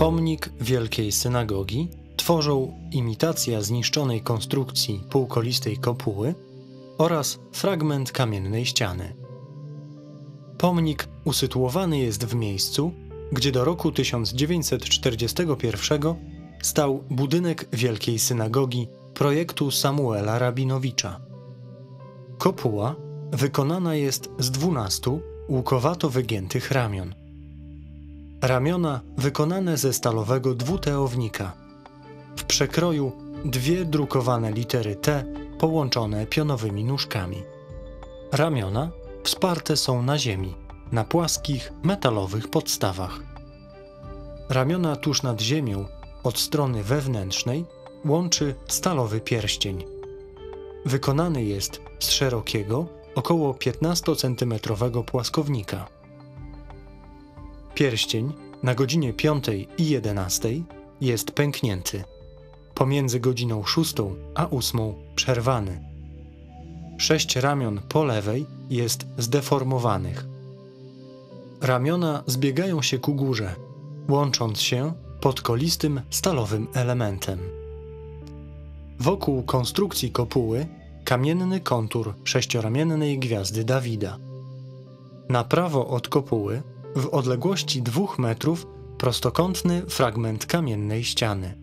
Pomnik Wielkiej Synagogi tworzą imitacja zniszczonej konstrukcji półkolistej kopuły oraz fragment kamiennej ściany. Pomnik usytuowany jest w miejscu, gdzie do roku 1941 stał budynek Wielkiej Synagogi projektu Samuela Rabinowicza. Kopuła wykonana jest z dwunastu łukowato wygiętych ramion. Ramiona wykonane ze stalowego dwuteownika. W przekroju dwie drukowane litery T połączone pionowymi nóżkami. Ramiona wsparte są na ziemi, na płaskich, metalowych podstawach. Ramiona tuż nad ziemią, od strony wewnętrznej, łączy stalowy pierścień. Wykonany jest z szerokiego, około 15 cm płaskownika. Pierścień na godzinie 5 i 11 jest pęknięty. Pomiędzy godziną 6 a 8 przerwany. Sześć ramion po lewej jest zdeformowanych. Ramiona zbiegają się ku górze, łącząc się pod kolistym stalowym elementem. Wokół konstrukcji kopuły kamienny kontur sześcioramiennej gwiazdy Dawida. Na prawo od kopuły, w odległości dwóch metrów, prostokątny fragment kamiennej ściany.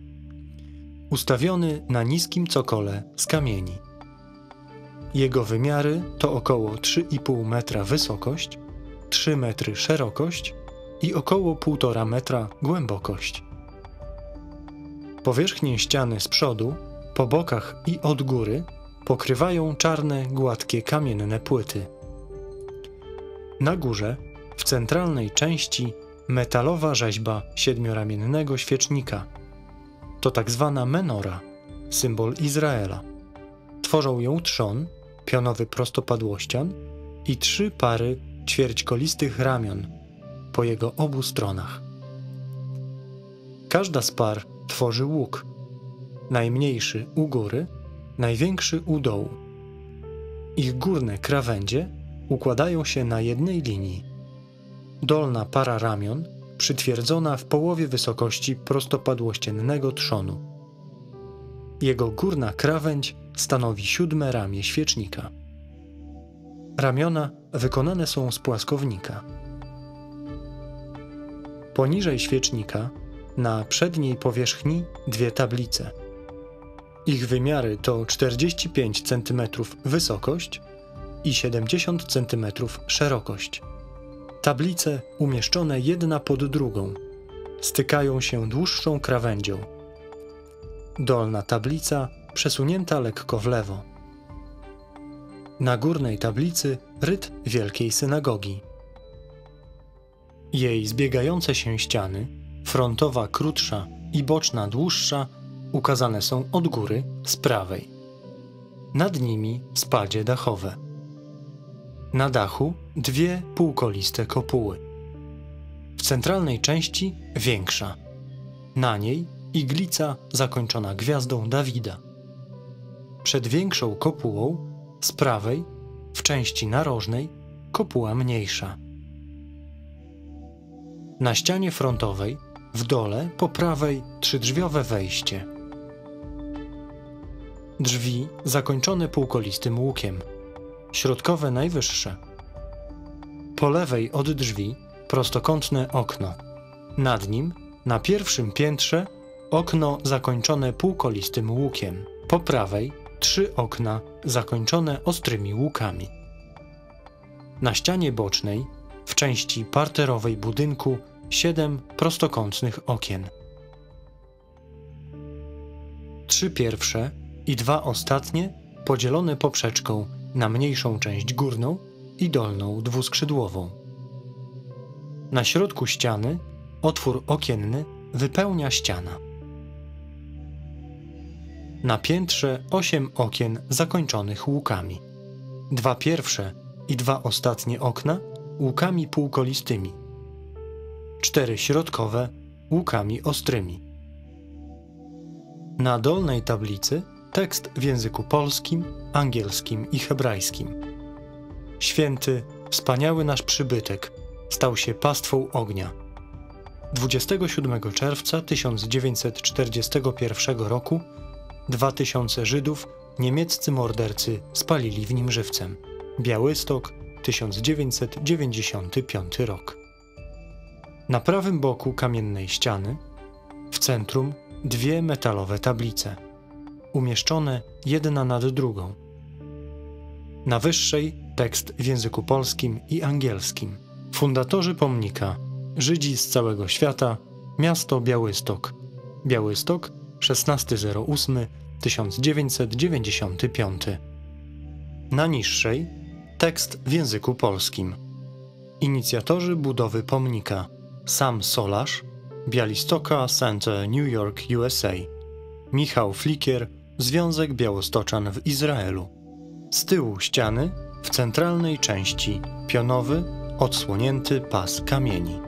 Ustawiony na niskim cokole z kamieni. Jego wymiary to około 3,5 metra wysokość, 3 metry szerokość i około 1,5 metra głębokość. Powierzchnię ściany z przodu, po bokach i od góry pokrywają czarne, gładkie kamienne płyty. Na górze, centralnej części, metalowa rzeźba siedmioramiennego świecznika. To tak zwana menora, symbol Izraela. Tworzą ją trzon, pionowy prostopadłościan i trzy pary ćwierćkolistych ramion po jego obu stronach. Każda z par tworzy łuk, najmniejszy u góry – największy u dołu. Ich górne krawędzie układają się na jednej linii. Dolna para ramion przytwierdzona w połowie wysokości prostopadłościennego trzonu. Jego górna krawędź stanowi siódme ramię świecznika. Ramiona wykonane są z płaskownika. Poniżej świecznika, na przedniej powierzchni, dwie tablice – ich wymiary to 45 cm wysokość i 70 cm szerokość. Tablice umieszczone jedna pod drugą stykają się dłuższą krawędzią. Dolna tablica przesunięta lekko w lewo. Na górnej tablicy ryt Wielkiej Synagogi. Jej zbiegające się ściany, frontowa krótsza i boczna dłuższa, ukazane są od góry z prawej. Nad nimi spadzie dachowe. Na dachu dwie półkoliste kopuły. W centralnej części większa. Na niej iglica zakończona gwiazdą Dawida. Przed większą kopułą, z prawej, w części narożnej, kopuła mniejsza. Na ścianie frontowej, w dole po prawej, trzydrzwiowe wejście Drzwi zakończone półkolistym łukiem. Środkowe najwyższe. Po lewej od drzwi prostokątne okno. Nad nim, na pierwszym piętrze, okno zakończone półkolistym łukiem. Po prawej trzy okna zakończone ostrymi łukami. Na ścianie bocznej, w części parterowej budynku, siedem prostokątnych okien. Trzy pierwsze i dwa ostatnie podzielone poprzeczką na mniejszą część górną i dolną dwuskrzydłową. Na środku ściany otwór okienny wypełnia ściana. Na piętrze osiem okien zakończonych łukami. Dwa pierwsze i dwa ostatnie okna łukami półkolistymi. Cztery środkowe łukami ostrymi. Na dolnej tablicy Tekst w języku polskim, angielskim i hebrajskim. Święty, wspaniały nasz przybytek, stał się pastwą ognia. 27 czerwca 1941 roku 2000 Żydów niemieccy mordercy spalili w nim żywcem. Białystok, 1995 rok. Na prawym boku kamiennej ściany, w centrum dwie metalowe tablice, umieszczone jedna nad drugą. Na wyższej tekst w języku polskim i angielskim. Fundatorzy pomnika Żydzi z całego świata, miasto Białystok. Białystok 1608 1995. Na niższej tekst w języku polskim. Inicjatorzy budowy pomnika Sam Solarz, Bialystoka Center New York, USA. Michał Flikier, Związek Białostoczan w Izraelu. Z tyłu ściany, w centralnej części, pionowy, odsłonięty pas kamieni.